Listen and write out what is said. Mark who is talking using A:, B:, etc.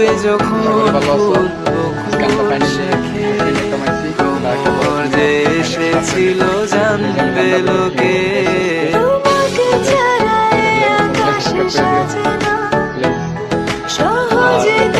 A: হবে যখন এসেছিল জানবে লোকে।
B: সহজে